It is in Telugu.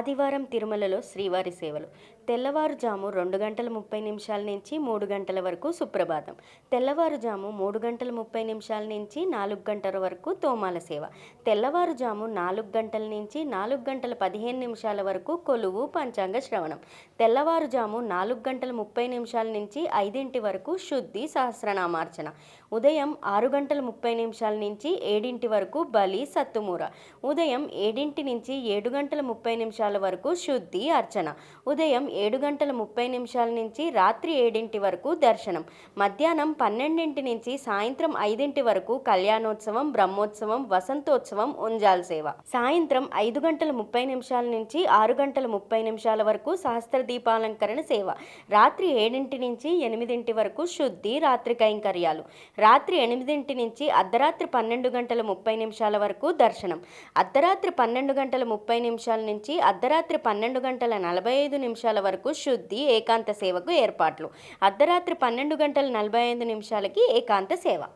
ఆదివారం తిరుమలలో శ్రీవారి సేవలు. తెల్లవారుజాము రెండు గంటల ముప్పై నిమిషాల నుంచి మూడు గంటల వరకు సుప్రభాతం. తెల్లవారుజాము మూడు గంటల ముప్పై నిమిషాల నుంచి నాలుగు గంటల వరకు తోమాల సేవ. తెల్లవారుజాము నాలుగు గంటల నుంచి నాలుగు గంటల పదిహేను నిమిషాల వరకు కొలువు పంచాంగ శ్రవణం. తెల్లవారుజాము నాలుగు గంటల ముప్పై నిమిషాల నుంచి ఐదింటి వరకు శుద్ధి సహస్రనామార్చన. ఉదయం ఆరు గంటల ముప్పై నిమిషాల నుంచి ఏడింటి వరకు బలి సత్తుమూర. ఉదయం ఏడింటి నుంచి ఏడు గంటల ముప్పై నిమిషాల వరకు శుద్ధి అర్చన. ఉదయం ఏడు గంటల ముప్పై నిమిషాల నుంచి రాత్రి ఏడింటి వరకు దర్శనం. మధ్యాహ్నం పన్నెండింటి నుంచి సాయంత్రం ఐదింటి వరకు కళ్యాణోత్సవం బ్రహ్మోత్సవం వసంతోత్సవం ఉంజాల్ సేవ. సాయంత్రం ఐదు గంటల ముప్పై నిమిషాల నుంచి ఆరు గంటల ముప్పై నిమిషాల వరకు సహస్ర దీపాలంకరణ సేవ. రాత్రి ఏడింటి నుంచి ఎనిమిదింటి వరకు శుద్ధి రాత్రి కైంకర్యాలు. రాత్రి ఎనిమిదింటి నుంచి అర్ధరాత్రి పన్నెండు గంటల ముప్పై నిమిషాల వరకు దర్శనం. అర్ధరాత్రి పన్నెండు గంటల ముప్పై నిమిషాల నుంచి అర్ధరాత్రి పన్నెండు గంటల నలభై ఐదు నిమిషాల వరకు శుద్ధి ఏకాంత సేవకు ఏర్పాట్లు. అర్ధరాత్రి పన్నెండు గంటల నలభై ఐదు నిమిషాలకి ఏకాంత సేవ.